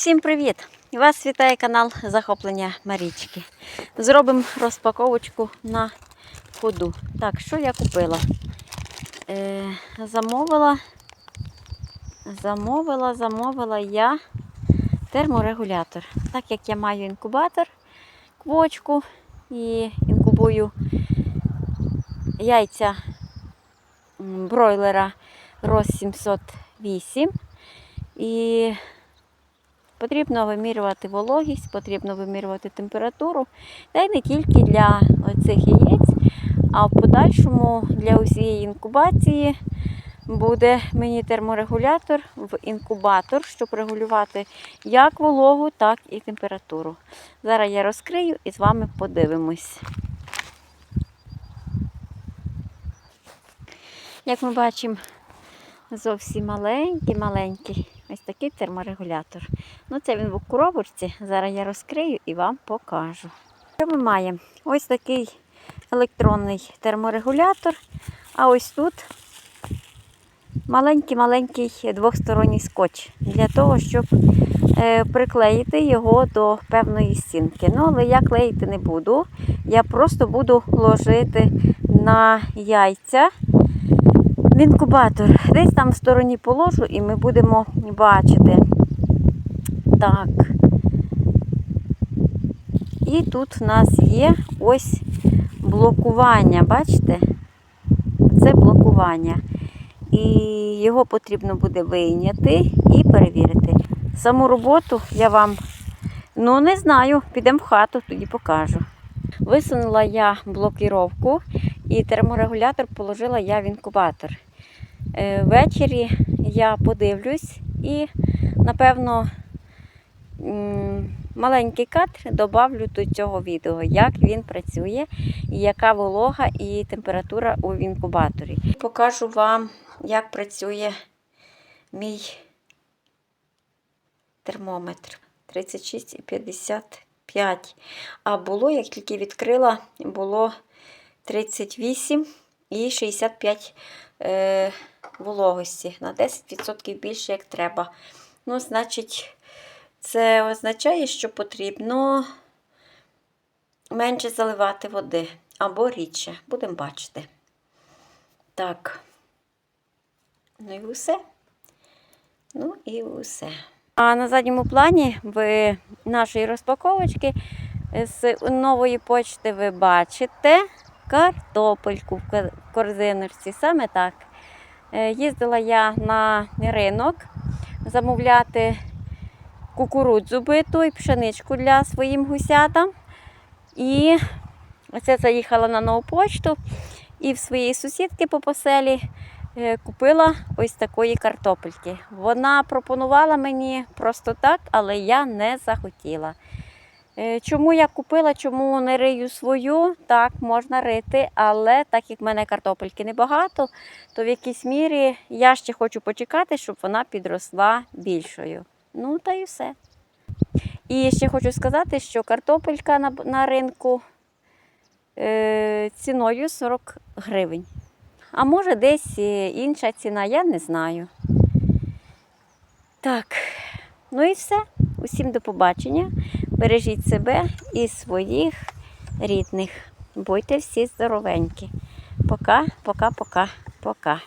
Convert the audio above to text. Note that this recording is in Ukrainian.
Всім привіт! Вас вітає канал Захоплення Марічки. Зробимо розпаковочку на ходу. Так, що я купила? Е, замовила, замовила, замовила я терморегулятор. Так як я маю інкубатор, квочку і інкубую яйця бройлера Рос 708. І Потрібно вимірювати вологість, потрібно вимірювати температуру. Та й не тільки для цих яєць, а в подальшому для усієї інкубації буде мені терморегулятор в інкубатор, щоб регулювати як вологу, так і температуру. Зараз я розкрию і з вами подивимось. Як ми бачимо, зовсім маленький-маленький. Ось такий терморегулятор. Ну, це він в коробочці. Зараз я розкрию і вам покажу. Що ми маємо? Ось такий електронний терморегулятор. А ось тут маленький-маленький двосторонній скотч для того, щоб е, приклеїти його до певної стінки. Ну, але я клеїти не буду. Я просто буду ложити на яйця в інкубатор. Десь там в стороні положу і ми будемо бачити. Так. І тут в нас є ось блокування, бачите? Це блокування. І його потрібно буде вийняти і перевірити. Саму роботу я вам, ну не знаю, підемо в хату, тоді покажу. Висунула я блокіровку і терморегулятор положила я в інкубатор. Е, Ввечері я подивлюсь і, напевно, маленький кадр добавлю до цього відео, як він працює, яка волога і температура у інкубаторі. Покажу вам, як працює мій термометр 36,55. А було, як тільки відкрила, було 38 і 65 е, вологості. На 10% більше, як треба. Ну, значить, це означає, що потрібно менше заливати води або рідше. Будемо бачити. Так. Ну і усе. Ну і усе. А на задньому плані в нашої розпаковочки з нової почти ви бачите картопельку в корзиночці. Саме так. Е, Їздила я на ринок замовляти кукурудзу биту і пшеничку для своїм гусятам. І оце заїхала на нову почту і в своїй сусідки по поселі е, купила ось такої картопельки. Вона пропонувала мені просто так, але я не захотіла. Е, Чому я купила, чому не рию свою? Так, можна рити, але так як в мене картопельки небагато, то в якійсь мірі я ще хочу почекати, щоб вона підросла більшою. Ну та й все. І ще хочу сказати, що картопелька на, на ринку е, ціною 40 гривень. А може десь е, інша ціна, я не знаю. Так, ну і все. Усім до побачення. Бережіть себе і своїх рідних. Будьте всі здоровенькі. Пока, пока, пока, пока.